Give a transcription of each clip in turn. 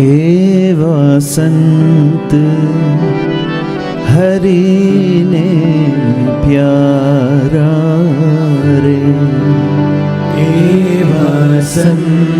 हे वसंत हरि ने प्यारा रे। ए वसंत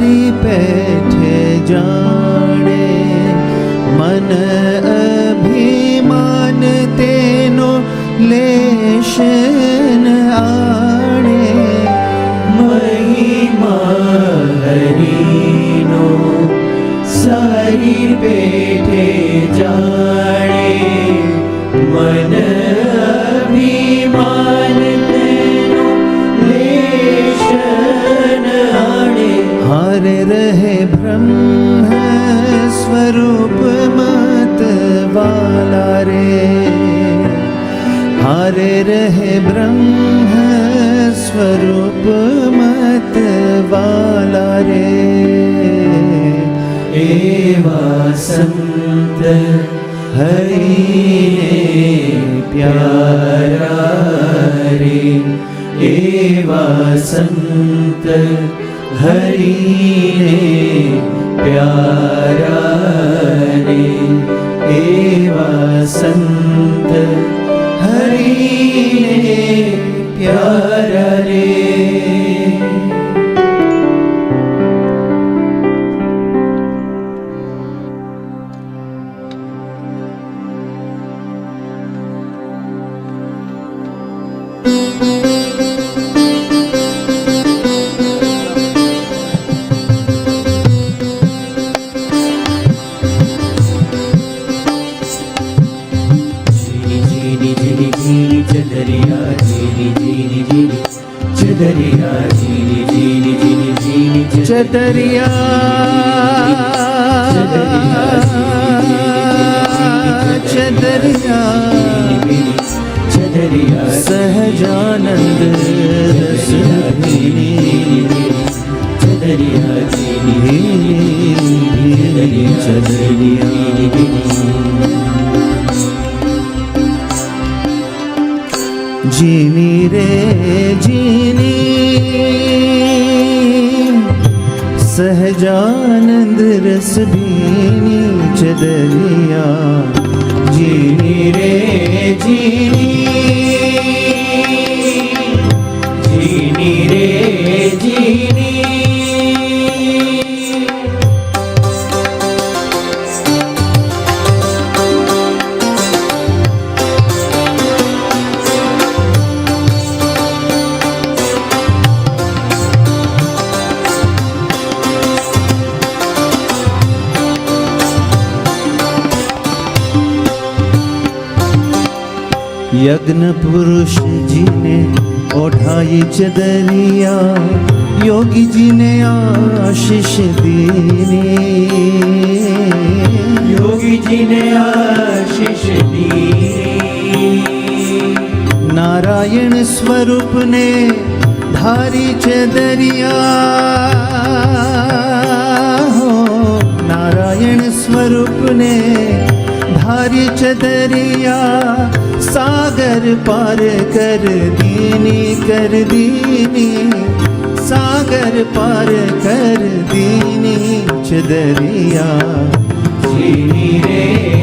સારી પેઠે જાણે મન અભિમાન તેનો લેશ ન આણે. મહિમા હરીનો સારી પેઠે पर रहे ब्रह्म स्वरूप मत वाला रे। हारे रहे ब्रह्म स्वरूप मत वाला रे। एवा संत हरि प्यारा रे। एवा संत हरि ने प्यारा रे एवा संत। हरि ने प्यारा रे दरिया जीनी जीनी जीनी जीनी चदरिया चदरिया चदरिया सहजानंद सुनी चदरिया जीनी चदरिया જીની રે જીની સહજાનંદ રસ ભીની ચદરિયા. જીની રે જીની યજ્ઞ પુરુષજીને ઓઢાઈ ચદરિયા યોગીજીને આશીષ દીને. યોગીજીને આશીષ દીને. નારાયણ સ્વરૂપને ધારી ચદરિયા. નારાયણ સ્વરૂપને हरी चदरिया सागर पार कर दीनी कर दीनी। सागर पार कर दीनी चदरिया। चीनी रे।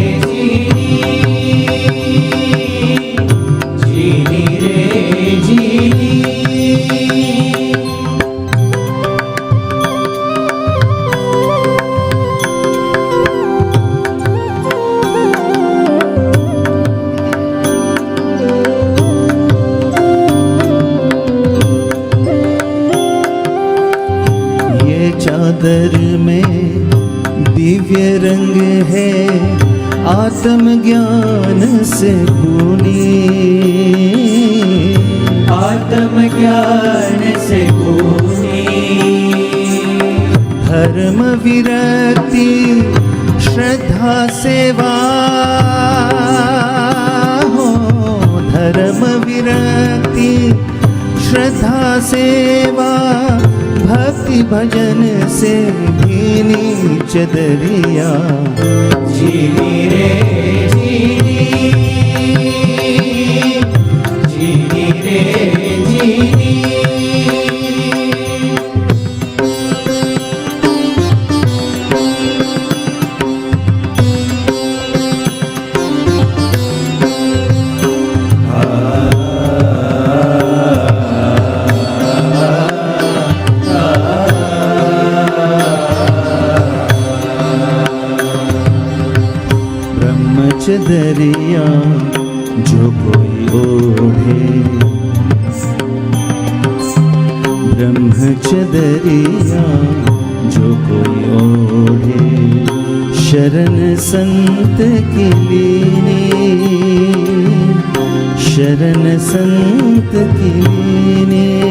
है आत्मज्ञान से पूनी आत्मज्ञान से पूरी धर्म विरक्ति श्रद्धा सेवा। हो धर्म विरक्ति श्रद्धा सेवा। भजन से भीनी चदरिया। जीनी रे जीनी ब्रह्मचदरिया जो कोई ओढ़े। ब्रह्मचदरिया जो कोई ओढ़े। शरण संत की लीनी। शरण संत की लीनी।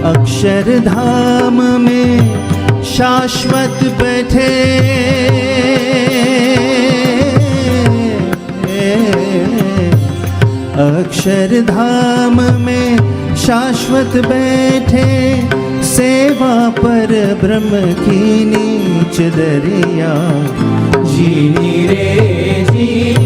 अक्षरधाम में शाश्वत बैठे। अक्षरधाम में शाश्वत बैठे सेवा पर ब्रह्म की नीच दरिया। जीनी रे जीनी